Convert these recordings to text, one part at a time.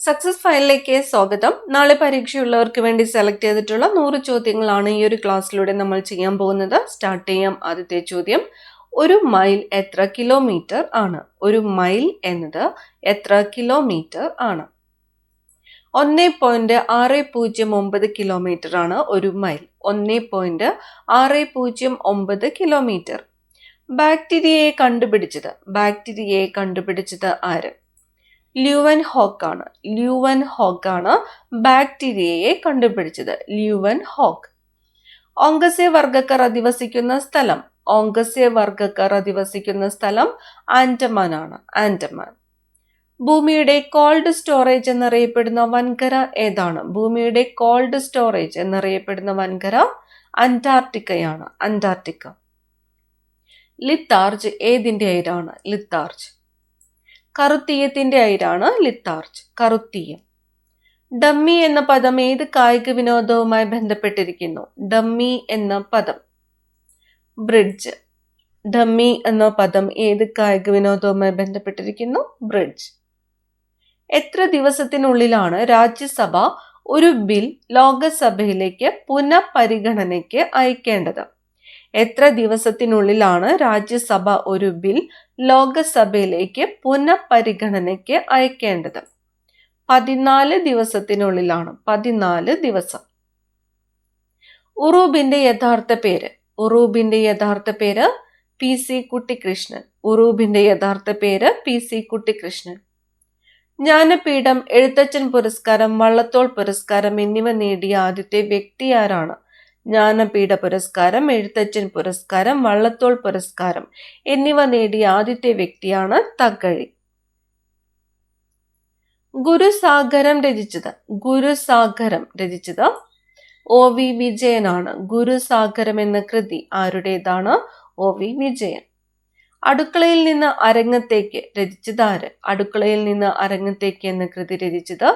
Success ഫയലിലേക്ക് സ്വാഗതം. നാളെ പരീക്ഷയുള്ളവർക്ക് വേണ്ടി സെലക്ട് ചെയ്തിട്ടുള്ള നൂറ് ചോദ്യങ്ങളാണ് ഈ ഒരു ക്ലാസ്സിലൂടെ നമ്മൾ ചെയ്യാൻ പോകുന്നത്. സ്റ്റാർട്ട് ചെയ്യാം. ആദ്യത്തെ ചോദ്യം ഒരു മൈൽ എത്ര കിലോമീറ്റർ ആണ്? ഒരു മൈൽ എന്നത് എത്ര കിലോമീറ്റർ ആണ്? ഒന്ന് പോയിന്റ് ആറ് പൂജ്യം ഒമ്പത് കിലോമീറ്റർ ആണ് ഒരു മൈൽ. ഒന്ന് പോയിന്റ് ആറ് പൂജ്യം ഒമ്പത് കിലോമീറ്റർ ബാക്ടീരിയയെ കണ്ടുപിടിച്ചത്. ബാക്ടീരിയയെ കണ്ടുപിടിച്ചത് ആര്? ല്യൂവൻ ഹോക്ക് ആണ് ല്യൂവൻ ഹോക്ക് ആണ് ബാക്ടീരിയയെ കണ്ടുപിടിച്ചത്. ല്യൂവൻ ഹോക്ക് ഓങ്കസ്യ വർഗക്കാർ അധിവസിക്കുന്ന സ്ഥലം. ഓങ്കസ്യ വർഗക്കാർ അധിവസിക്കുന്ന സ്ഥലം ആൻഡമാൻ ആണ് ആൻഡമാൻ. ഭൂമിയുടെ കോൾഡ് സ്റ്റോറേജ് എന്നറിയപ്പെടുന്ന വൻകര ഏതാണ്? ഭൂമിയുടെ കോൾഡ് സ്റ്റോറേജ് എന്നറിയപ്പെടുന്ന വൻകര അന്റാർട്ടിക്കയാണ്. അന്റാർട്ടിക്ക. ലിത്താർജ് ഏതിന്റെ അയിരാണ് ലിത്താർജ്. കറുത്തീയത്തിന്റെ അയിരാണ് ലിത്താർജ് കറുത്തീയം. ഡമ്മി എന്ന പദം ഏത് കായിക വിനോദവുമായി ബന്ധപ്പെട്ടിരിക്കുന്നു? ഡമ്മി എന്ന പദം. ബ്രിഡ്ജ്. ഡമ്മി എന്ന പദം ഏത് കായിക വിനോദവുമായി ബന്ധപ്പെട്ടിരിക്കുന്നു? ബ്രിഡ്ജ്. എത്ര ദിവസത്തിനുള്ളിലാണ് രാജ്യസഭ ഒരു ബിൽ ലോകസഭയിലേക്ക് പുനഃപരിഗണനയ്ക്ക് അയക്കേണ്ടത്? എത്ര ദിവസത്തിനുള്ളിലാണ് രാജ്യസഭ ഒരു ബിൽ ലോകസഭയിലേക്ക് പുനഃപരിഗണനയ്ക്ക് അയക്കേണ്ടത്? പതിനാല് ദിവസത്തിനുള്ളിലാണ്. പതിനാല് ദിവസം. ഉറൂബിന്റെ യഥാർത്ഥ പേര്. ഉറൂബിന്റെ യഥാർത്ഥ പേര് പി സി കുട്ടിക്കൃഷ്ണൻ ഉറൂബിന്റെ യഥാർത്ഥ പേര് പി സി കുട്ടിക്കൃഷ്ണൻ ജ്ഞാനപീഠം എഴുത്തച്ഛൻ പുരസ്കാരം വള്ളത്തോൾ പുരസ്കാരം എന്നിവ നേടിയ ആദ്യത്തെ വ്യക്തി ആരാണ്? ജ്ഞാനപീഠ പുരസ്കാരം എഴുത്തച്ഛൻ പുരസ്കാരം വള്ളത്തോൾ പുരസ്കാരം എന്നിവ നേടിയ ആദ്യത്തെ വ്യക്തിയാണ് തകഴി ഗുരുസാഗരം രചിച്ചത് ഗുരുസാഗരം രചിച്ചത് ഒ വി വിജയനാണ്. ഗുരുസാഗരം എന്ന കൃതി ആരുടേതാണ്? O V Vijayan. അടുക്കളയിൽ നിന്ന് അരങ്ങത്തേക്ക് രചിച്ചത് ആര്? അടുക്കളയിൽ നിന്ന് അരങ്ങത്തേക്ക് എന്ന കൃതി രചിച്ചത്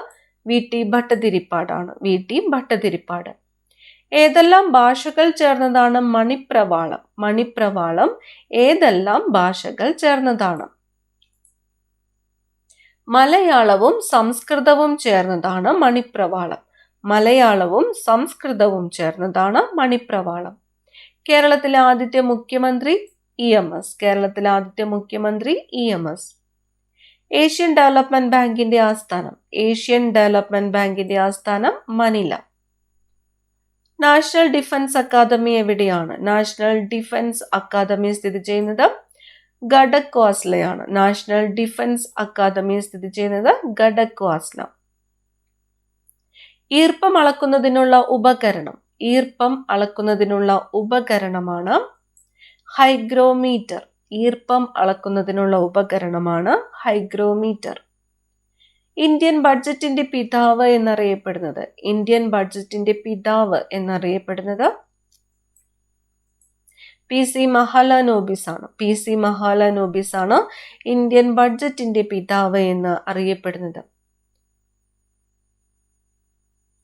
V T ഭട്ടതിരിപ്പാടാണ്. V T Bhattathiripad. ഏതെല്ലാം ഭാഷകൾ ചേർന്നതാണ് മണിപ്രവാളം? മണിപ്രവാളം ഏതെല്ലാം ഭാഷകൾ ചേർന്നതാണ്? മലയാളവും സംസ്കൃതവും ചേർന്നതാണ് മണിപ്രവാളം. മലയാളവും സംസ്കൃതവും ചേർന്നതാണ് മണിപ്രവാളം. കേരളത്തിലെ ആദ്യത്തെ മുഖ്യമന്ത്രി ഇ എം എസ്. കേരളത്തിലെ ആദ്യത്തെ മുഖ്യമന്ത്രി E M S. Asian Development ബാങ്കിന്റെ ആസ്ഥാനം. ഏഷ്യൻ ഡെവലപ്മെന്റ് ബാങ്കിന്റെ ആസ്ഥാനം മനില. നാഷണൽ ഡിഫൻസ് അക്കാദമി എവിടെയാണ്? നാഷണൽ ഡിഫൻസ് അക്കാദമി സ്ഥിതി ചെയ്യുന്നത് ഗഡക്വാസ്ലയാണ്. നാഷണൽ ഡിഫൻസ് അക്കാദമി സ്ഥിതി ചെയ്യുന്നത് ഗഡക്വാസ്ല. ഈർപ്പം അളക്കുന്നതിനുള്ള ഉപകരണം. ഈർപ്പം അളക്കുന്നതിനുള്ള ഉപകരണമാണ് ഹൈഗ്രോമീറ്റർ. ഈർപ്പം അളക്കുന്നതിനുള്ള ഉപകരണമാണ് ഹൈഗ്രോമീറ്റർ. ഇന്ത്യൻ ബഡ്ജറ്റിന്റെ പിതാവ് എന്നറിയപ്പെടുന്നത്. ഇന്ത്യൻ ബഡ്ജറ്റിന്റെ പിതാവ് എന്നറിയപ്പെടുന്നത് പി സി മഹാലാനോബിസ് ആണ്. പി സി മഹാലാനോബിസ് ആണ് ഇന്ത്യൻ ബഡ്ജറ്റിന്റെ പിതാവ് എന്ന് അറിയപ്പെടുന്നത്.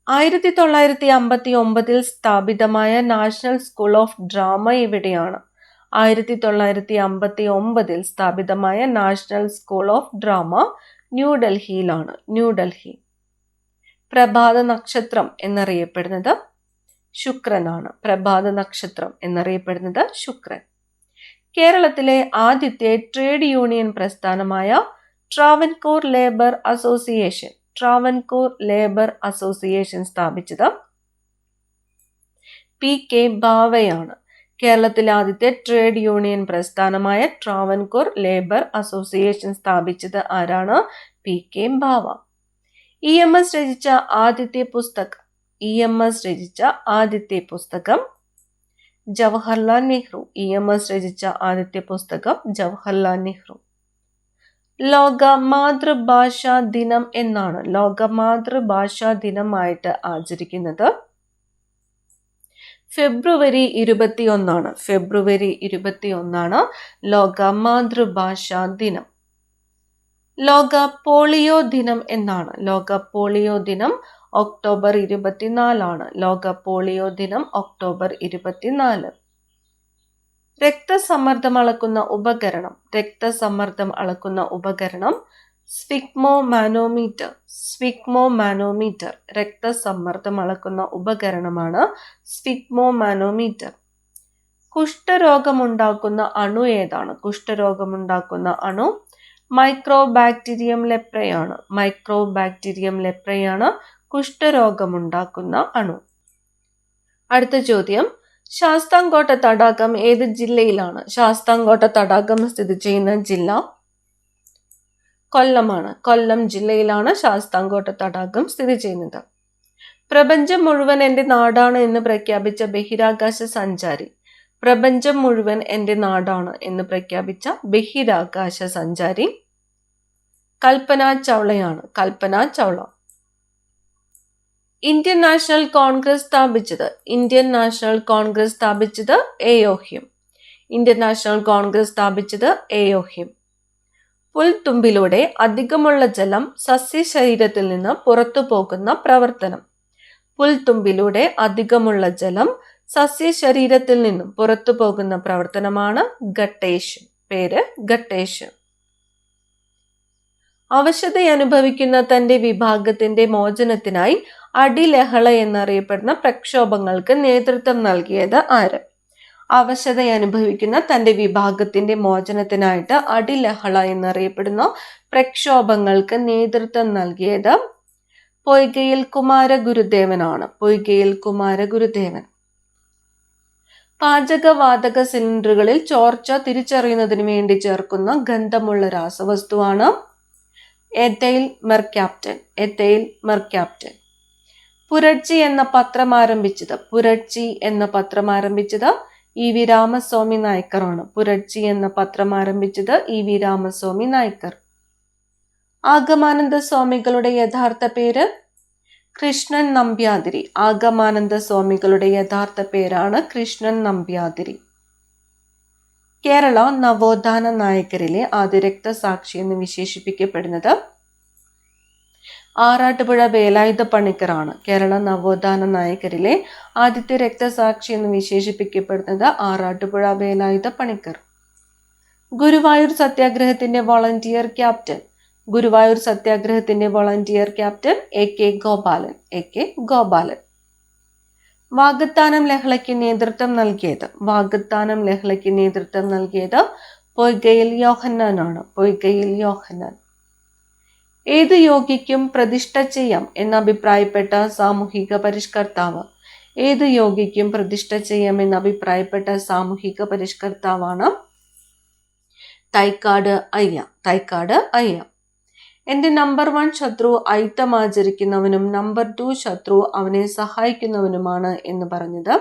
ആയിരത്തി തൊള്ളായിരത്തി അമ്പത്തി ഒമ്പതിൽ സ്ഥാപിതമായ നാഷണൽ സ്കൂൾ ഓഫ് ഡ്രാമ എവിടെയാണ് ആയിരത്തി തൊള്ളായിരത്തി അമ്പത്തി ഒമ്പതിൽ സ്ഥാപിതമായ നാഷണൽ സ്കൂൾ ഓഫ് ഡ്രാമ ന്യൂഡൽഹിയിലാണ് ന്യൂഡൽഹി പ്രഭാത നക്ഷത്രം എന്നറിയപ്പെടുന്നത് ശുക്രനാണ്. പ്രഭാത നക്ഷത്രം എന്നറിയപ്പെടുന്നത് ശുക്രൻ. കേരളത്തിലെ ആദ്യത്തെ trade union പ്രസ്ഥാനമായ Travancore labour association. Travancore labour association സ്ഥാപിച്ചത് പി കെ ബാവയാണ്. കേരളത്തിലെ ആദ്യത്തെ ട്രേഡ് യൂണിയൻ പ്രസ്ഥാനമായ ട്രാവൻകൂർ ലേബർ അസോസിയേഷൻ സ്ഥാപിച്ചത് ആരാണ്? P K Bava. E M S രചിച്ച ആദ്യത്തെ പുസ്തകം. ഇ എം എസ് രചിച്ച ആദ്യത്തെ പുസ്തകം Jawaharlal Nehru. E M S രചിച്ച ആദ്യത്തെ പുസ്തകം ജവഹർലാൽ നെഹ്റു. ലോക മാതൃഭാഷാ ദിനം എന്നാണ് ലോക മാതൃഭാഷാ ദിനമായിട്ട് ആചരിക്കുന്നത്. ഫെബ്രുവരി ഇരുപത്തി ഒന്നാണ് ഫെബ്രുവരി ഇരുപത്തി ഒന്നാണ് ലോക മാതൃഭാഷാ ദിനം. ലോക പോളിയോ ദിനം എന്നാണ്. ലോക പോളിയോ ദിനം ഒക്ടോബർ ഇരുപത്തിനാലാണ്. ലോക പോളിയോ ദിനം ഒക്ടോബർ ഇരുപത്തിനാല്. രക്തസമ്മർദ്ദം അളക്കുന്ന ഉപകരണം. രക്തസമ്മർദ്ദം അളക്കുന്ന ഉപകരണം സ്വിഗ്മോ മാനോമീറ്റർ സ്വിഗ്മോ മാനോമീറ്റർ രക്തസമ്മർദ്ദം അളക്കുന്ന ഉപകരണമാണ് സ്വിഗ്മോ മാനോമീറ്റർ കുഷ്ഠരോഗമുണ്ടാക്കുന്ന അണു ഏതാണ്? കുഷ്ഠരോഗമുണ്ടാക്കുന്ന അണു മൈക്രോ ബാക്ടീരിയം ലെപ്രയാണ്. മൈക്രോ ബാക്ടീരിയം ലെപ്രയാണ് കുഷ്ഠരോഗമുണ്ടാക്കുന്ന അണു. അടുത്ത ചോദ്യം. ശാസ്താംകോട്ട തടാകം ഏത് ജില്ലയിലാണ്? ശാസ്താംകോട്ട തടാകം സ്ഥിതി ചെയ്യുന്ന ജില്ല കൊല്ലമാണ്. കൊല്ലം ജില്ലയിലാണ് ശാസ്താംകോട്ട തടാകം സ്ഥിതി ചെയ്യുന്നത്. പ്രപഞ്ചം മുഴുവൻ എന്റെ നാടാണ് എന്ന് പ്രഖ്യാപിച്ച ബഹിരാകാശ സഞ്ചാരി. പ്രപഞ്ചം മുഴുവൻ എന്റെ നാടാണ് എന്ന് പ്രഖ്യാപിച്ച ബഹിരാകാശ സഞ്ചാരി Kalpana ചൗളയാണ്. Kalpana Chawla. Indian National Congress സ്ഥാപിച്ചത്. ഇന്ത്യൻ നാഷണൽ കോൺഗ്രസ് സ്ഥാപിച്ചത് എയോഹ്യം. ഇന്ത്യൻ നാഷണൽ കോൺഗ്രസ് സ്ഥാപിച്ചത് എയോഹ്യം. പുൽത്തുമ്പിലൂടെ അധികമുള്ള ജലം സസ്യശരീരത്തിൽ നിന്ന് പുറത്തു പോകുന്ന പ്രവർത്തനം. പുൽത്തുമ്പിലൂടെ അധികമുള്ള ജലം സസ്യശരീരത്തിൽ നിന്നും പുറത്തു പോകുന്ന പ്രവർത്തനമാണ് ഗട്ടേഷൻ പേര് ഗട്ടേഷൻ അവശത അനുഭവിക്കുന്ന തന്റെ വിഭാഗത്തിന്റെ മോചനത്തിനായി അടിലഹള എന്നറിയപ്പെടുന്ന പ്രക്ഷോഭങ്ങൾക്ക് നേതൃത്വം നൽകിയത് ആര്? അവശത അനുഭവിക്കുന്ന തന്റെ വിഭാഗത്തിന്റെ മോചനത്തിനായിട്ട് അടിലഹള എന്നറിയപ്പെടുന്ന പ്രക്ഷോഭങ്ങൾക്ക് നേതൃത്വം നൽകിയത് പൊയ്കയിൽ കുമാരഗുരുദേവനാണ്. പൊയ്കയിൽ കുമാരഗുരുദേവൻ. പാചകവാതക സിലിണ്ടറുകളിൽ ചോർച്ച തിരിച്ചറിയുന്നതിന് വേണ്ടി ചേർക്കുന്ന ഗന്ധമുള്ള രാസവസ്തുവാണ് എത്തൈൽ മെർക്യാപ്റ്റൻ എത്തൈൽ മെർക്യാപ്റ്റൻ പുരട്ചി എന്ന പത്രം ആരംഭിച്ചത്. പുരട്ചി എന്ന പത്രം ആരംഭിച്ചത് ഇ വി രാമസ്വാമി നായ്ക്കറാണ്. പുരട്ചി എന്ന പത്രം ആരംഭിച്ചത് ഇ വി രാമസ്വാമി നായ്ക്കർ. ആഗമാനന്ദ സ്വാമികളുടെ യഥാർത്ഥ പേര് കൃഷ്ണൻ നമ്പ്യാതിരി. ആഗമാനന്ദ സ്വാമികളുടെ യഥാർത്ഥ പേരാണ് കൃഷ്ണൻ നമ്പ്യാതിരി. കേരള നവോത്ഥാന നായകരിലെ ആദ്യ രക്തസാക്ഷി എന്ന് വിശേഷിപ്പിക്കപ്പെടുന്നത് ആറാട്ടുപുഴ വേലായുധ പണിക്കറാണ് കേരള നവോത്ഥാന നായകരിലെ ആദ്യത്തെ രക്തസാക്ഷി എന്ന് വിശേഷിപ്പിക്കപ്പെടുന്നത് ആറാട്ടുപുഴ വേലായുധ പണിക്കർ ഗുരുവായൂർ സത്യാഗ്രഹത്തിന്റെ volunteer captain. Guruvayur സത്യാഗ്രഹത്തിന്റെ volunteer captain A K Gopalan A K Gopalan. Vagathanam ലഹളയ്ക്ക് നേതൃത്വം നൽകിയത് വാഗത്താനം ലഹളയ്ക്ക് നേതൃത്വം നൽകിയത് പൊയ്കയിൽ യോഹന്നാനാണ് പൊയ്കയിൽ യോഹന്നാൻ. ഏത് യോഗിക്കും പ്രതിഷ്ഠ ചെയ്യാം എന്നഭിപ്രായപ്പെട്ട സാമൂഹിക പരിഷ്കർത്താവ്? ഏത് യോഗിക്കും പ്രതിഷ്ഠ ചെയ്യാം എന്നഭിപ്രായപ്പെട്ട സാമൂഹിക പരിഷ്കർത്താവാണ് തൈക്കാട് അയ്യ. തൈക്കാട് അയ്യ. എന്റെ നമ്പർ വൺ ശത്രു ഐത്തം ആചരിക്കുന്നവനും നമ്പർ ടു ശത്രു അവനെ സഹായിക്കുന്നവനുമാണ് എന്ന് പറഞ്ഞത്.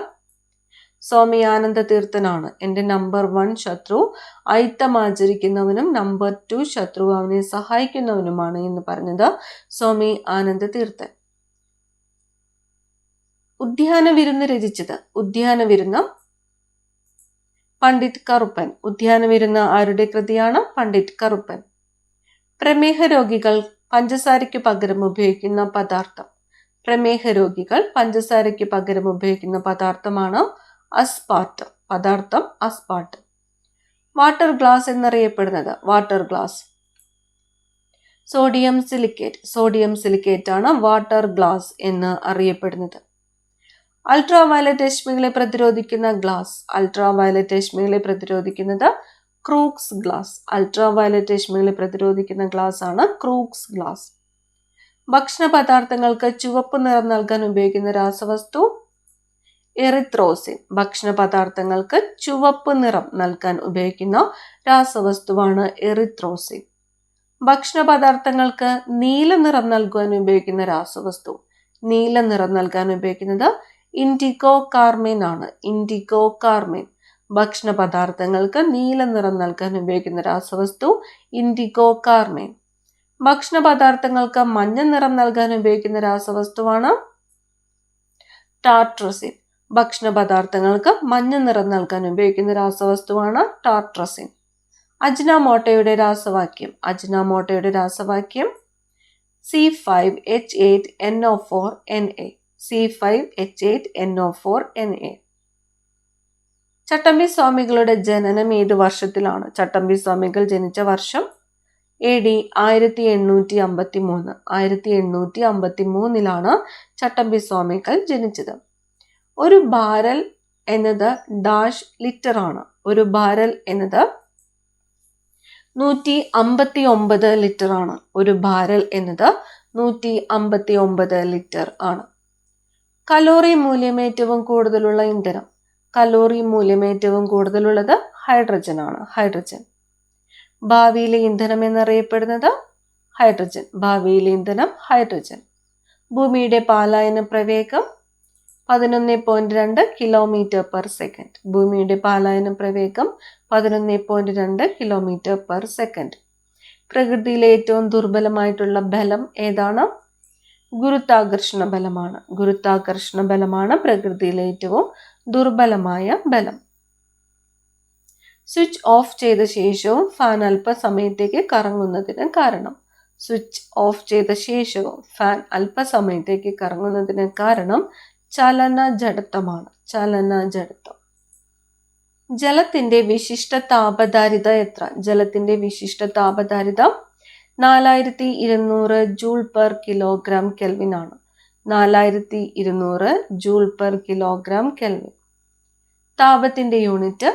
സ്വാമി ആനന്ദ തീർത്ഥനാണ് എന്റെ നമ്പർ വൺ ശത്രു. ഐത്തം ആചരിക്കുന്നവനും നമ്പർ ടു ശത്രു അവനെ സഹായിക്കുന്നവനുമാണ് എന്ന് പറഞ്ഞത് സ്വാമി ആനന്ദ തീർത്ഥൻ ഉദ്യാന വിരുന്ന് രചിച്ചത്. ഉദ്യാന വിരുന്ന് പണ്ഡിറ്റ് കറുപ്പൻ. ഉദ്യാന വിരുന്ന് ആരുടെ കൃതിയാണ്? പണ്ഡിറ്റ് കറുപ്പൻ. പ്രമേഹ രോഗികൾ പഞ്ചസാരയ്ക്ക് പകരം ഉപയോഗിക്കുന്ന പദാർത്ഥം. പ്രമേഹ രോഗികൾ പഞ്ചസാരയ്ക്ക് പകരം ഉപയോഗിക്കുന്ന പദാർത്ഥമാണ് അസ്പാർട്ടം. പദാർത്ഥം അസ്പാർട്ട്. വാട്ടർ ഗ്ലാസ് എന്നറിയപ്പെടുന്നത് water glass. Sodium silicate. Sodium silicate ആണ് വാട്ടർ ഗ്ലാസ് എന്ന് അറിയപ്പെടുന്നത്. അൾട്രാ വയലറ്റ് രശ്മികളെ പ്രതിരോധിക്കുന്ന ഗ്ലാസ്. അൾട്രാ വയലറ്റ് രശ്മികളെ പ്രതിരോധിക്കുന്നത് ക്രൂക്സ് ഗ്ലാസ്. അൾട്രാ വയലറ്റ് രശ്മികളെ പ്രതിരോധിക്കുന്ന ഗ്ലാസ് ആണ് ക്രൂക്സ് ഗ്ലാസ്. ഭക്ഷണ പദാർത്ഥങ്ങൾക്ക് ചുവപ്പ് നിറം നൽകാൻ ഉപയോഗിക്കുന്ന രാസവസ്തു എറിത്രോസിൻ ഭക്ഷണ പദാർത്ഥങ്ങൾക്ക് ചുവപ്പ് നിറം നൽകാൻ ഉപയോഗിക്കുന്ന രാസവസ്തുവാണ് എറിത്രോസിൻ. ഭക്ഷണ പദാർത്ഥങ്ങൾക്ക് നീല നിറം നൽകുവാൻ ഉപയോഗിക്കുന്ന രാസവസ്തു. നീല നിറം നൽകാൻ ഉപയോഗിക്കുന്നത് ഇൻഡിഗോ കാർമേൻ ആണ്. Indigo carmine. ഭക്ഷണ പദാർത്ഥങ്ങൾക്ക് നീല നിറം നൽകാൻ ഉപയോഗിക്കുന്ന രാസവസ്തു ഇൻഡിഗോ കാർമേൻ. ഭക്ഷണ പദാർത്ഥങ്ങൾക്ക് മഞ്ഞ നിറം നൽകാൻ ഉപയോഗിക്കുന്ന രാസവസ്തുവാണ് ടാർട്രസിൻ ഭക്ഷണ പദാർത്ഥങ്ങൾക്ക് മഞ്ഞ നിറം നൽകാൻ ഉപയോഗിക്കുന്ന രാസവസ്തുവാണ് ടാർട്രസിൻ അജ്നാമോട്ടയുടെ രാസവാക്യം. അജ്നാമോട്ടയുടെ രാസവാക്യം C five H eight N O four N A C five H eight N O four N A Chattampi സ്വാമികളുടെ ജനനം ഏത് വർഷത്തിലാണ്? ചട്ടമ്പി സ്വാമികൾ ജനിച്ച വർഷം എ ഡി ആയിരത്തി എണ്ണൂറ്റി അമ്പത്തി മൂന്ന് ആയിരത്തി എണ്ണൂറ്റി അമ്പത്തി മൂന്നിലാണ് ചട്ടമ്പി സ്വാമികൾ ജനിച്ചത്. ഒരു ബാരൽ എന്നത് ഡാഷ് ലിറ്റർ ആണ്. ഒരു ബാരൽ എന്നത് നൂറ്റി അമ്പത്തി ഒമ്പത് ലിറ്റർ ആണ്. ഒരു ബാരൽ എന്നത് നൂറ്റി അമ്പത്തി ഒമ്പത് ലിറ്റർ ആണ്. കലോറി മൂല്യം ഏറ്റവും കൂടുതലുള്ള ഇന്ധനം. കലോറി മൂല്യം ഏറ്റവും കൂടുതലുള്ളത് ഹൈഡ്രജൻ ആണ്. ഹൈഡ്രജൻ. ഭാവിയിലെ ഇന്ധനം എന്നറിയപ്പെടുന്നത് ഹൈഡ്രജൻ. ഭാവിയിലെ ഇന്ധനം ഹൈഡ്രജൻ. ഭൂമിയുടെ പാലായന പ്രവേഗം പതിനൊന്ന് പോയിന്റ് രണ്ട് കിലോമീറ്റർ പെർ സെക്കൻഡ് ഭൂമിയുടെ പാലായന പ്രവേഗം പതിനൊന്ന് പോയിന്റ് രണ്ട് കിലോമീറ്റർ പെർ സെക്കൻഡ് പ്രകൃതിയിലെ ഏറ്റവും ദുർബലമായിട്ടുള്ള ബലം ഏതാണ്? ഗുരുത്വാകർഷണ ബലമാണ്. ഗുരുത്വാകർഷണ ബലമാണ് പ്രകൃതിയിലെ ഏറ്റവും ദുർബലമായ ബലം. സ്വിച്ച് ഓഫ് ചെയ്ത ശേഷവും ഫാൻ അല്പസമയത്തേക്ക് കറങ്ങുന്നതിന് കാരണം. സ്വിച്ച് ഓഫ് ചെയ്ത ശേഷവും ഫാൻ അല്പസമയത്തേക്ക് കറങ്ങുന്നതിന് കാരണം ചലന ജഡത്വമാണ് ചലന ജഡത്വം ജലത്തിന്റെ വിശിഷ്ട താപധാരിത എത്ര? ജലത്തിന്റെ വിശിഷ്ട താപധാരിത നാലായിരത്തി ഇരുന്നൂറ് ജൂൾ പെർ കിലോഗ്രാം കെൽവിൻ ആണ്. നാലായിരത്തി ഇരുന്നൂറ് ജൂൾ പെർ കിലോഗ്രാം കെൽവിൻ. താപത്തിന്റെ യൂണിറ്റ്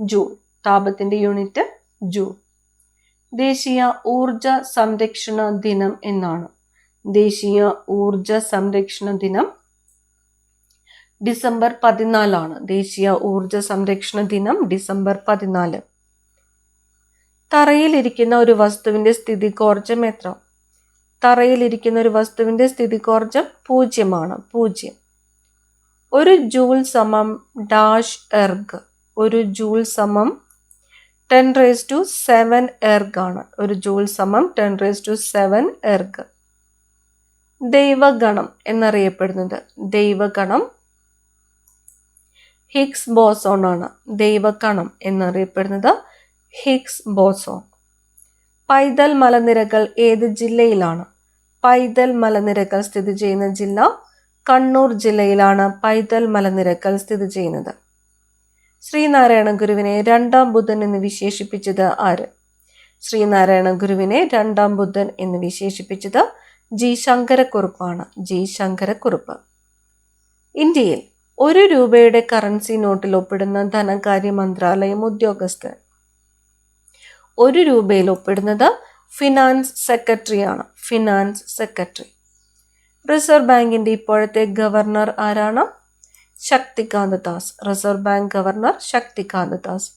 ജൂൾ. താപത്തിന്റെ യൂണിറ്റ് ജൂൾ. ദേശീയ ഊർജ സംരക്ഷണ ദിനം എന്നാണ്. ദേശീയ ഊർജ സംരക്ഷണ ദിനം ഡിസംബർ പതിനാലാണ്. ദേശീയ ഊർജ സംരക്ഷണ ദിനം ഡിസംബർ പതിനാല്. തറയിലിരിക്കുന്ന ഒരു വസ്തുവിന്റെ സ്ഥിതികോർജം എത്ര? തറയിലിരിക്കുന്ന ഒരു വസ്തുവിന്റെ സ്ഥിതികോർജം പൂജ്യമാണ്. പൂജ്യം. ഒരു ജൂൾ സമം ഡാഷ് എർഗ്. ഒരു ജൂൾ സമം ten raise to seven erg ആണ്. ഒരു ജൂൾ സമം ten raise to seven erg. ദൈവഗണം എന്നറിയപ്പെടുന്നത്. ദൈവഗണം ഹിഗ്സ് ബോസോൺ ആണ് ദൈവകണം എന്നറിയപ്പെടുന്നത് ഹിഗ്സ് ബോസോൺ പൈതൽ മലനിരകൾ ഏത് ജില്ലയിലാണ്? പൈതൽ മലനിരകൾ സ്ഥിതി ചെയ്യുന്ന ജില്ല കണ്ണൂർ ജില്ലയിലാണ് പൈതൽ മലനിരകൾ സ്ഥിതി ചെയ്യുന്നത്. ശ്രീനാരായണ ഗുരുവിനെ രണ്ടാം ബുദ്ധൻ എന്ന് വിശേഷിപ്പിച്ചത് ആര്? ശ്രീനാരായണ ഗുരുവിനെ രണ്ടാം ബുദ്ധൻ എന്ന് വിശേഷിപ്പിച്ചത് ജി ശങ്കരക്കുറുപ്പാണ്. ജി ശങ്കരക്കുറുപ്പ്. ഇന്ത്യയിൽ ഒരു രൂപയുടെ കറൻസി നോട്ടിൽ ഒപ്പിടുന്ന ധനകാര്യ മന്ത്രാലയം ഉദ്യോഗസ്ഥൻ. ഒരു രൂപയിൽ ഒപ്പിടുന്നത് ഫിനാൻസ് സെക്രട്ടറിയാണ് ഫിനാൻസ് സെക്രട്ടറി റിസർവ് ബാങ്കിന്റെ ഇപ്പോഴത്തെ ഗവർണർ ആരാണ്? Shaktikanta Das. Reserve Bank governor Shaktikanta Das.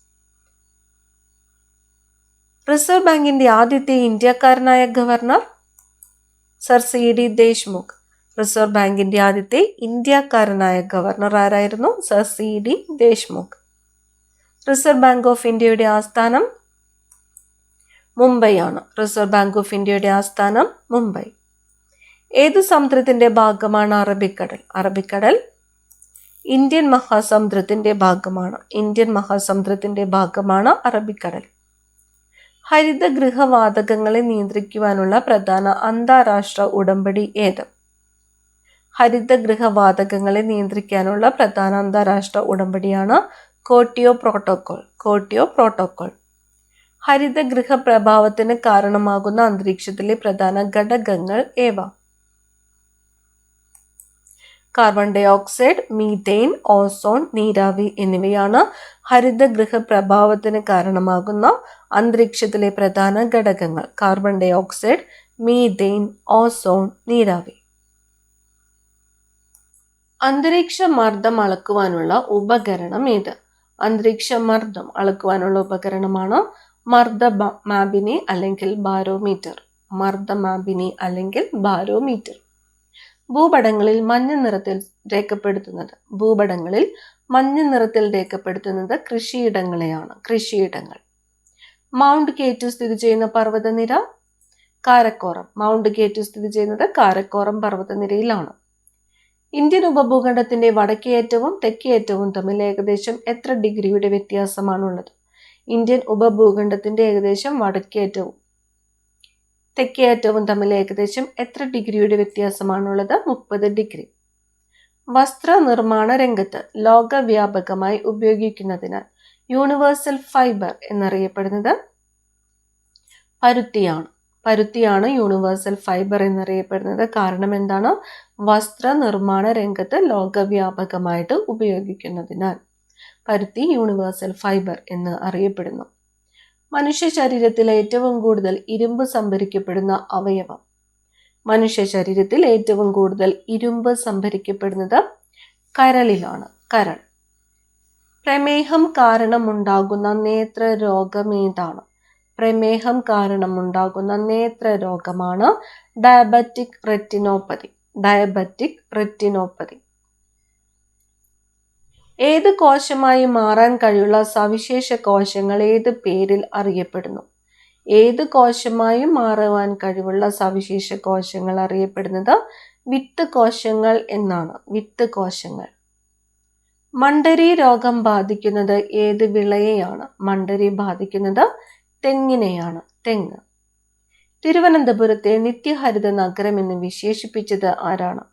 Reserve ബാങ്കിന്റെ ആദ്യത്തെ ഇന്ത്യക്കാരനായ governor Sir C D Deshmukh. Reserve ബാങ്കിന്റെ ആദ്യത്തെ ഇന്ത്യക്കാരനായ ഗവർണർ ആരായിരുന്നു? Sir C D Deshmukh. Reserve Bank of ഇന്ത്യയുടെ ആസ്ഥാനം മുംബൈ ആണ്. റിസർവ് ബാങ്ക് ഓഫ് ഇന്ത്യയുടെ ആസ്ഥാനം മുംബൈ. ഏത് സമുദ്രത്തിന്റെ ഭാഗമാണ് അറബിക്കടൽ? അറബിക്കടൽ ഇന്ത്യൻ മഹാസമുദ്രത്തിന്റെ ഭാഗമാണ്. ഇന്ത്യൻ മഹാസമുദ്രത്തിന്റെ ഭാഗമാണ് അറബിക്കടൽ. ഹരിതഗൃഹവാതകങ്ങളെ നിയന്ത്രിക്കുവാനുള്ള പ്രധാന അന്താരാഷ്ട്ര ഉടമ്പടി ഏത്? ഹരിതഗൃഹവാതകങ്ങളെ നിയന്ത്രിക്കാനുള്ള പ്രധാന അന്താരാഷ്ട്ര ഉടമ്പടിയാണ് കോട്ടിയോ പ്രോട്ടോകോൾ കോട്ടിയോ പ്രോട്ടോകോൾ. ഹരിതഗൃഹ പ്രഭാവത്തിന് കാരണമാകുന്ന അന്തരീക്ഷത്തിലെ പ്രധാന ഘടകങ്ങൾ ഏവ? Carbon dioxide methane ozone നീരാവി എന്നിവയാണ് ഹരിതഗൃഹ പ്രഭാവത്തിന് കാരണമാകുന്ന അന്തരീക്ഷത്തിലെ പ്രധാന ഘടകങ്ങൾ. Carbon dioxide methane ozone നീരാവി. അന്തരീക്ഷ മർദ്ദം അളക്കുവാനുള്ള ഉപകരണം ഏത്? അന്തരീക്ഷ മർദ്ദം അളക്കുവാനുള്ള ഉപകരണമാണ്? മർദ്ദ മാബിനി അല്ലെങ്കിൽ ബാരോമീറ്റർ. മർദ്ദ മാബിനി അല്ലെങ്കിൽ ബാരോമീറ്റർ. ഭൂപടങ്ങളിൽ മഞ്ഞ നിറത്തിൽ രേഖപ്പെടുത്തുന്നത്. ഭൂപടങ്ങളിൽ മഞ്ഞ നിറത്തിൽ രേഖപ്പെടുത്തുന്നത് കൃഷിയിടങ്ങളെയാണ്. കൃഷിയിടങ്ങൾ. മൗണ്ട് ഗേറ്റ് സ്ഥിതി ചെയ്യുന്ന പർവതനിര കാരക്കോറം. മൗണ്ട് ഗേറ്റ് സ്ഥിതി ചെയ്യുന്നത് കാരക്കോറം പർവതനിരയിലാണ്. ഇന്ത്യൻ ഉപഭൂഖണ്ഡത്തിന്റെ വടക്കേയറ്റവും തെക്കേയറ്റവും തമ്മിൽ ഏകദേശം എത്ര ഡിഗ്രിയുടെ വ്യത്യാസമാണുള്ളത്? ഇന്ത്യൻ ഉപഭൂഖണ്ഡത്തിന്റെ ഏകദേശം വടക്കേയറ്റവും തെക്കേയറ്റവും തമ്മിൽ ഏകദേശം എത്ര ഡിഗ്രിയുടെ വ്യത്യാസമാണുള്ളത്? മുപ്പത് ഡിഗ്രി. വസ്ത്ര നിർമ്മാണ രംഗത്ത് ലോകവ്യാപകമായി ഉപയോഗിക്കുന്നതിനാൽ യൂണിവേഴ്സൽ ഫൈബർ എന്നറിയപ്പെടുന്നത് പരുത്തിയാണ്. പരുത്തിയാണ് യൂണിവേഴ്സൽ ഫൈബർ എന്നറിയപ്പെടുന്നത്. കാരണം എന്താണ്? വസ്ത്ര നിർമ്മാണ രംഗത്ത് ലോകവ്യാപകമായിട്ട് ഉപയോഗിക്കുന്നതിനാൽ. പരുത്തി യൂണിവേഴ്സൽ ഫൈബർ എന്ന് അറിയപ്പെടുന്നു. മനുഷ്യ ശരീരത്തിൽ ഏറ്റവും കൂടുതൽ ഇരുമ്പ് സംഭരിക്കപ്പെടുന്ന അവയവം. മനുഷ്യ ശരീരത്തിൽ ഏറ്റവും കൂടുതൽ ഇരുമ്പ് സംഭരിക്കപ്പെടുന്നത് കരളിലാണ്. കരൾ. പ്രമേഹം കാരണമുണ്ടാകുന്ന നേത്ര രോഗം ഏതാണ്? പ്രമേഹം കാരണമുണ്ടാകുന്ന നേത്ര രോഗമാണ് ഡയബറ്റിക് റെറ്റിനോപ്പതി ഡയബറ്റിക് റെറ്റിനോപ്പതി ഏത് കോശമായി മാറാൻ കഴിയുള്ള സവിശേഷ കോശങ്ങൾ ഏത് പേരിൽ അറിയപ്പെടുന്നു? ഏത് കോശമായി മാറുവാൻ കഴിവുള്ള സവിശേഷ കോശങ്ങൾ അറിയപ്പെടുന്നത്? വിത്ത് കോശങ്ങൾ എന്നാണ്. വിത്ത് കോശങ്ങൾ. മണ്ടരി രോഗം ബാധിക്കുന്നത് ഏത് വിളയെയാണ്? മണ്ടരി ബാധിക്കുന്നത് തെങ്ങിനെയാണ് തെങ്ങ്. തിരുവനന്തപുരത്തെ നിത്യഹരിത നഗരം എന്ന് വിശേഷിപ്പിച്ചത് ആരാണ്?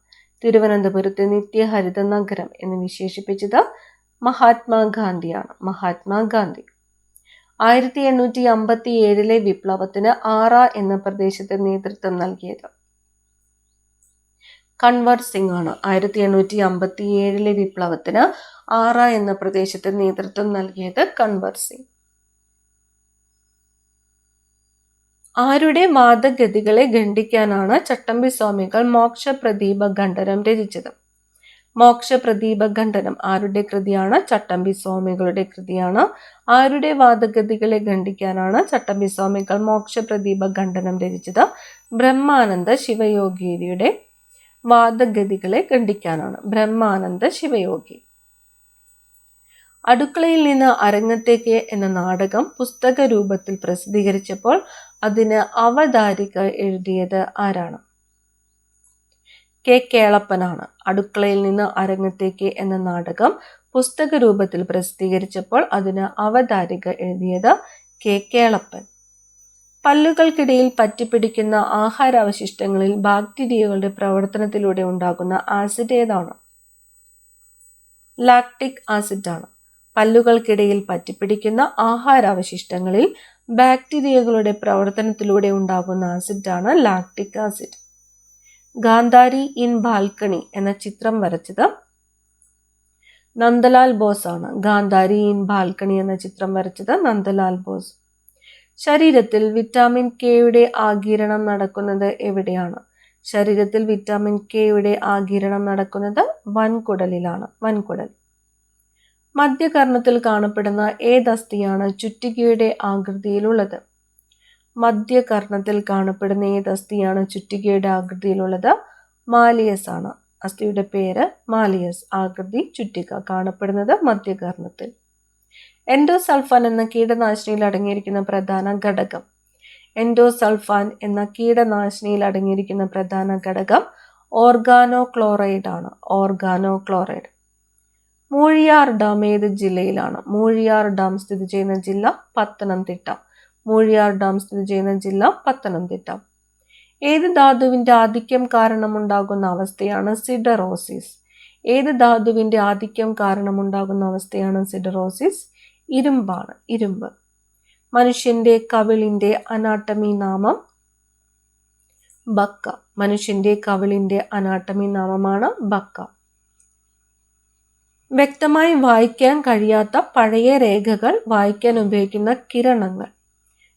തിരുവനന്തപുരത്തെ നിത്യഹരിത നഗരം എന്ന് വിശേഷിപ്പിച്ചത് മഹാത്മാഗാന്ധിയാണ് മഹാത്മാഗാന്ധി. ആയിരത്തി എണ്ണൂറ്റി അമ്പത്തി ഏഴിലെ വിപ്ലവത്തിന് ആറ എന്ന പ്രദേശത്തെ നേതൃത്വം നൽകിയത്. കൺവർ സിംഗ് ആണ്. ആയിരത്തി എണ്ണൂറ്റി അമ്പത്തി ഏഴിലെ വിപ്ലവത്തിന് ആറ എന്ന പ്രദേശത്തെ നേതൃത്വം നൽകിയത് കൺവർ സിംഗ്. ആരുടെ വാദഗതികളെ ഖണ്ഡിക്കാനാണ് ചട്ടമ്പി സ്വാമികൾ മോക്ഷപ്രദീപ ഖണ്ഡനം രചിച്ചത്? മോക്ഷപ്രദീപ ഖണ്ഡനം ആരുടെ കൃതിയാണ്? ചട്ടമ്പി സ്വാമികളുടെ കൃതിയാണ്. ആരുടെ വാദഗതികളെ ഖണ്ഡിക്കാനാണ് ചട്ടമ്പി സ്വാമികൾ മോക്ഷപ്രദീപ ഖണ്ഡനം രചിച്ചത്? ബ്രഹ്മാനന്ദ ശിവയോഗിയുടെ വാദഗതികളെ ഖണ്ഡിക്കാനാണ്. ബ്രഹ്മാനന്ദ ശിവയോഗി. അടുക്കളയിൽ നിന്ന് അരങ്ങത്തേക്ക് എന്ന നാടകം പുസ്തക രൂപത്തിൽ പ്രസിദ്ധീകരിച്ചപ്പോൾ അതിന് അവതാരിക എഴുതിയത് ആരാണ്? കെ. കേളപ്പനാണ്. അടുക്കളയിൽ നിന്ന് അരങ്ങത്തേക്ക് എന്ന നാടകം പുസ്തക രൂപത്തിൽ പ്രസിദ്ധീകരിച്ചപ്പോൾ അതിന് അവതാരിക എഴുതിയത് കെ. കേളപ്പൻ. പല്ലുകൾക്കിടയിൽ പറ്റിപ്പിടിക്കുന്ന ആഹാരാവശിഷ്ടങ്ങളിൽ ബാക്ടീരിയകളുടെ പ്രവർത്തനത്തിലൂടെ ഉണ്ടാകുന്ന ആസിഡ് ഏതാണ്? ലാക്ടിക് ആസിഡാണ്. പല്ലുകൾക്കിടയിൽ പറ്റിപ്പിടിക്കുന്ന ആഹാരാവശിഷ്ടങ്ങളിൽ ബാക്ടീരിയകളുടെ പ്രവർത്തനത്തിലൂടെ ഉണ്ടാകുന്ന ആസിഡാണ് lactic acid. Gandhari in balcony എന്ന ചിത്രം വരച്ചത് നന്ദലാൽ ബോസ് ആണ്. ഗാന്ധാരി ഇൻ ബാൽക്കണി എന്ന ചിത്രം വരച്ചത് നന്ദലാൽ ബോസ്. ശരീരത്തിൽ വിറ്റാമിൻ കെയുടെ ആകിരണം നടക്കുന്നത് എവിടെയാണ്? ശരീരത്തിൽ വിറ്റാമിൻ കെയുടെ ആകിരണം നടക്കുന്നത് വൻകുടലിലാണ്. വൻകുടൽ. മധ്യകർണത്തിൽ കാണപ്പെടുന്ന ഏതസ്ഥിയാണ് ചുറ്റികയുടെ ആകൃതിയിലുള്ളത്. മധ്യകർണത്തിൽ കാണപ്പെടുന്ന ഏതസ്ഥിയാണ് ചുറ്റികയുടെ ആകൃതിയിലുള്ളത്. മാലിയസ് ആണ്. അസ്ഥിയുടെ പേര് മാലിയസ്. ആകൃതി ചുറ്റിക കാണപ്പെടുന്നത് മധ്യകർണത്തിൽ. എൻഡോസൾഫാൻ എന്ന കീടനാശിനിയിൽ അടങ്ങിയിരിക്കുന്ന പ്രധാന ഘടകം. എൻഡോസൾഫാൻ എന്ന കീടനാശിനിയിൽ അടങ്ങിയിരിക്കുന്ന പ്രധാന ഘടകം ഓർഗാനോ ക്ലോറൈഡ് ആണ്. ഓർഗാനോ ക്ലോറൈഡ് മൂഴിയാർ ഡാം ഏത് ജില്ലയിലാണ്? മൂഴിയാർ ഡാം സ്ഥിതി ചെയ്യുന്ന ജില്ല പത്തനംതിട്ട. മൂഴിയാർ ഡാം സ്ഥിതി ചെയ്യുന്ന ജില്ല പത്തനംതിട്ട. ഏത് ധാതുവിന്റെ ആധിക്യം കാരണമുണ്ടാകുന്ന അവസ്ഥയാണ് സിഡറോസിസ്. ഏത് ധാതുവിന്റെ ആധിക്യം കാരണമുണ്ടാകുന്ന അവസ്ഥയാണ് സിഡറോസിസ്? ഇരുമ്പാണ് ഇരുമ്പ്. മനുഷ്യന്റെ കവിളിന്റെ അനാട്ടമി നാമം ബക്ക. മനുഷ്യന്റെ കവിളിന്റെ അനാട്ടമി നാമമാണ് ബക്ക. വ്യക്തമായി വായിക്കാൻ കഴിയാത്ത പഴയ രേഖകൾ വായിക്കാൻ ഉപയോഗിക്കുന്ന കിരണങ്ങൾ.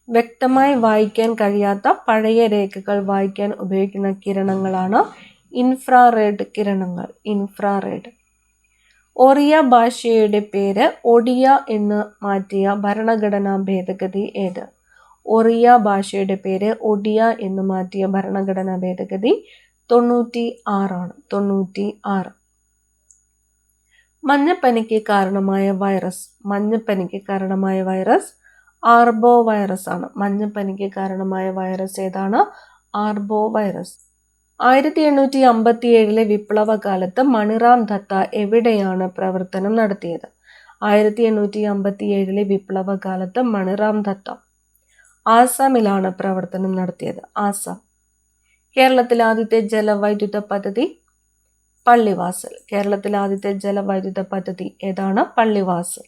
വ്യക്തമായി വായിക്കാൻ കഴിയാത്ത പഴയ രേഖകൾ വായിക്കാൻ ഉപയോഗിക്കുന്ന കിരണങ്ങളാണ് ഇൻഫ്രാറെഡ് കിരണങ്ങൾ ഇൻഫ്രാറെഡ് ഒറിയ ഭാഷയുടെ പേര് ഒഡിയ എന്ന് മാറ്റിയ ഭരണഘടനാ ഭേദഗതി ഏത്? ഒറിയ ഭാഷയുടെ പേര് ഒഡിയ എന്ന് മാറ്റിയ ഭരണഘടനാ ഭേദഗതി തൊണ്ണൂറ്റി ആറാണ്. തൊണ്ണൂറ്റി ആറ്. മഞ്ഞപ്പനിക്ക് കാരണമായ വൈറസ് മഞ്ഞപ്പനിക്ക് കാരണമായ വൈറസ് ആർബോ വൈറസ് ആണ്. മഞ്ഞപ്പനിക്ക് കാരണമായ വൈറസ് ഏതാണ്? ആർബോ വൈറസ് ആയിരത്തി എണ്ണൂറ്റി അമ്പത്തി ഏഴിലെ വിപ്ലവകാലത്ത് മണിറാം ദത്ത എവിടെയാണ് പ്രവർത്തനം നടത്തിയത്? ആയിരത്തി എണ്ണൂറ്റി അമ്പത്തി ഏഴിലെ വിപ്ലവകാലത്ത് മണിറാം ദത്ത ആസാമിലാണ് പ്രവർത്തനം നടത്തിയത്. ആസാം. കേരളത്തിലെ ആദ്യത്തെ ജലവൈദ്യുത പദ്ധതി പള്ളിവാസൽ. കേരളത്തിലെ ആദ്യത്തെ ജലവൈദ്യുത പദ്ധതി ഏതാണ്? പള്ളിവാസൽ.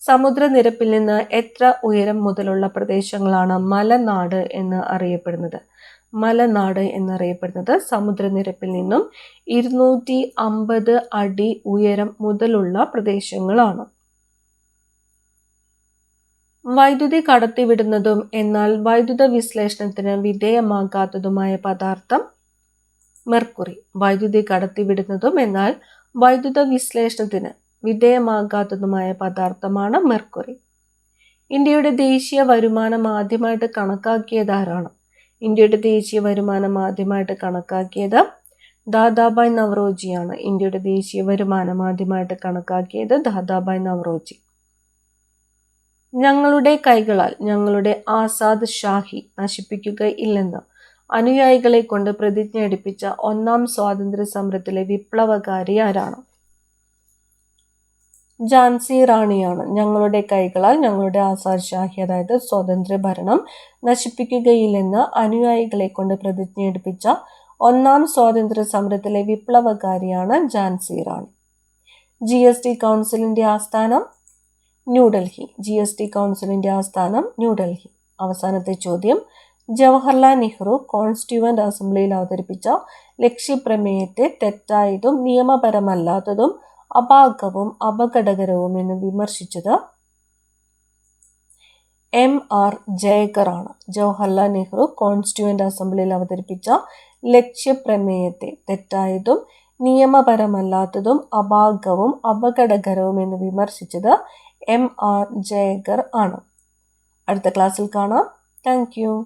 സമുദ്രനിരപ്പിൽ നിന്ന് എത്ര ഉയരം മുതലുള്ള പ്രദേശങ്ങളാണ് മലനാട് എന്ന് അറിയപ്പെടുന്നത്? മലനാട് എന്നറിയപ്പെടുന്നത് സമുദ്രനിരപ്പിൽ നിന്നും ഇരുന്നൂറ്റി അമ്പത് അടി ഉയരം മുതലുള്ള പ്രദേശങ്ങളാണ്. വൈദ്യുതി കടത്തിവിടുന്നതും എന്നാൽ വൈദ്യുത വിശ്ലേഷണത്തിന് വിധേയമാകാത്തതുമായ പദാർത്ഥം മെർക്കുറി. വൈദ്യുതി കടത്തിവിടുന്നതും എന്നാൽ വൈദ്യുത വിശ്ലേഷണത്തിന് വിധേയമാകാത്തതുമായ പദാർത്ഥമാണ് മെർക്കുറി. ഇന്ത്യയുടെ ദേശീയ വരുമാനം ആദ്യമായിട്ട് കണക്കാക്കിയത് ആരാണ് ഇന്ത്യയുടെ ദേശീയ വരുമാനം ആദ്യമായിട്ട് കണക്കാക്കിയത് ദാദാബായ് നവറോജിയാണ് ഇന്ത്യയുടെ ദേശീയ വരുമാനം ആദ്യമായിട്ട് കണക്കാക്കിയത് ദാദാബായ് നവറോജി ഞങ്ങളുടെ കൈകളാൽ ഞങ്ങളുടെ ആസാദ് ഷാഹി നശിപ്പിക്കുകയില്ലെന്ന് അനുയായികളെ കൊണ്ട് പ്രതിജ്ഞ എടുപ്പിച്ച ഒന്നാം സ്വാതന്ത്ര്യ സമരത്തിലെ വിപ്ലവകാരി ആരാണ്? ഝാൻസി റാണിയാണ്. ഞങ്ങളുടെ കൈകളാൽ ഞങ്ങളുടെ ആസാദ് ഷാഹി അതായത് സ്വാതന്ത്ര്യ ഭരണം നശിപ്പിക്കുകയില്ലെന്ന് അനുയായികളെ കൊണ്ട് പ്രതിജ്ഞ എടുപ്പിച്ച ഒന്നാം സ്വാതന്ത്ര്യ സമരത്തിലെ വിപ്ലവകാരിയാണ് Jhansi Rani. G S T കൗൺസിലിന്റെ ആസ്ഥാനം ന്യൂഡൽഹി. ജി എസ് ടി കൗൺസിലിന്റെ ആസ്ഥാനം ന്യൂഡൽഹി. അവസാനത്തെ ചോദ്യം ജവഹർലാൽ നെഹ്റു കോൺസ്റ്റിറ്റ്യൂവന്റ് അസംബ്ലിയിൽ അവതരിപ്പിച്ച ലക്ഷ്യപ്രമേയത്തെ തെറ്റായതും നിയമപരമല്ലാത്തതും അപാകവും അപകടകരവും എന്ന് വിമർശിച്ചത് എം ആർ ജയകർ ആണ് ജവഹർലാൽ നെഹ്റു കോൺസ്റ്റിറ്റ്യൂവന്റ് അസംബ്ലിയിൽ അവതരിപ്പിച്ച ലക്ഷ്യപ്രമേയത്തെ തെറ്റായതും നിയമപരമല്ലാത്തതും അപാകവും അപകടകരവും എന്ന് വിമർശിച്ചത് എം ആർ ജയകർ ആണ്. അടുത്ത ക്ലാസ്സിൽ കാണാം. താങ്ക്